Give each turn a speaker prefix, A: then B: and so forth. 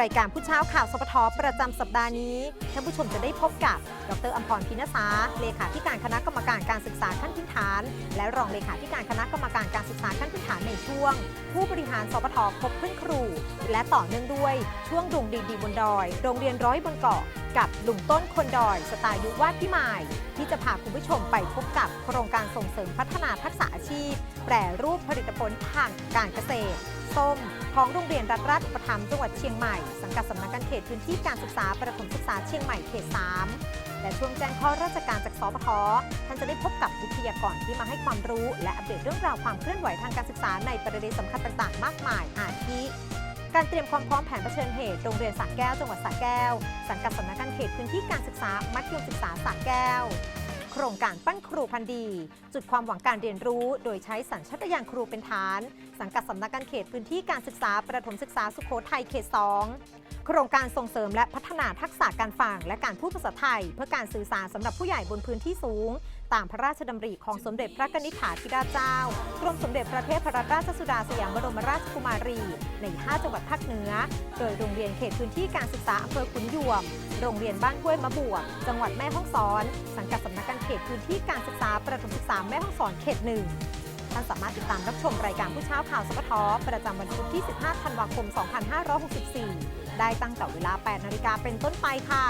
A: รายการผู้เช้าข่าวสปทประจำสัปดาห์นี้ท่านผู้ชมจะได้พบกับ ดรอัมพรพินสาเลขาธิการคณะกรรมการการศึกษาขั้นพื้นฐาน และรองเลขาธิการคณะกรรมการการศึกษาขั้นพื้นฐานในช่วง ผู้บริหารสปทพบเพื่อนครู และต่อเนื่องด้วยช่วงดุงดีดีบนดอย โรงเรียนร้อยบนเกาะกับลุงต้นคนดอยสไตล์ยุวาดพิมายที่จะพาคุณผู้ชมไปพบกับโครงการส่งเสริมพัฒนาทักษะอาชีพ แปรรูปผลิตผลทางการเกษตร ส้ม ของโรงเรียนรัฐราชอุปถัมจังหวัดเชียงใหม่ สังกัดสำนักงานเขตพื้นที่การศึกษาประถมศึกษาเชียงใหม่เขต 3 และช่วงแจ้งข้อราชการจากสปทท่านจะได้พบกับวิทยากรที่มาให้ความรู้ และอัปเดตเรื่องราวความเคลื่อนไหวทางการศึกษาในประเด็นสำคัญต่างๆ มากมายอาทิการเตรียมความพร้อมแผนเผชิญเหตุ โรงเรียนสระแก้ว จังหวัดสระแก้ว สังกัดสำนักงานเขตพื้นที่การศึกษา มัธยมศึกษาสระแก้ว โครงการปั้นครูพันธ์ดี จุดความหวังการเรียนรู้ โดยใช้สัญชาตญาณครูเป็นฐาน สังกัดสำนักงานเขตพื้นที่การศึกษาประถมศึกษาสุโขทัยเขต 2 โครงการส่งเสริมและพัฒนาทักษะการฟังและการพูดภาษาไทย เพื่อการสื่อสารสำหรับผู้ใหญ่บนพื้นที่สูง ตามพระราชดำริของสมเด็จพระนิธิถาธิราชเจ้า กรมสมเด็จพระเทพรัตนราชสุดาสยามบรมราชกุมารี ใน 5 จังหวัดภาคเหนือ โดยโรงเรียนเขตพื้นที่การศึกษาอำเภอขุนยวม โรงเรียนบ้านห้วยมะบวก จังหวัดแม่ฮ่องสอน สังกัดสำนักงานเขตพื้นที่การศึกษาประถมศึกษาแม่ฮ่องสอนเขตหนึ่งท่านสามารถติดตามรับชมรายการผู้เช้าข่าวสปทประจำวันพุธที่ 15 ธันวาคม 2564 ได้ตั้งแต่เวลา 8 นาฬิกาเป็นต้นไปค่ะ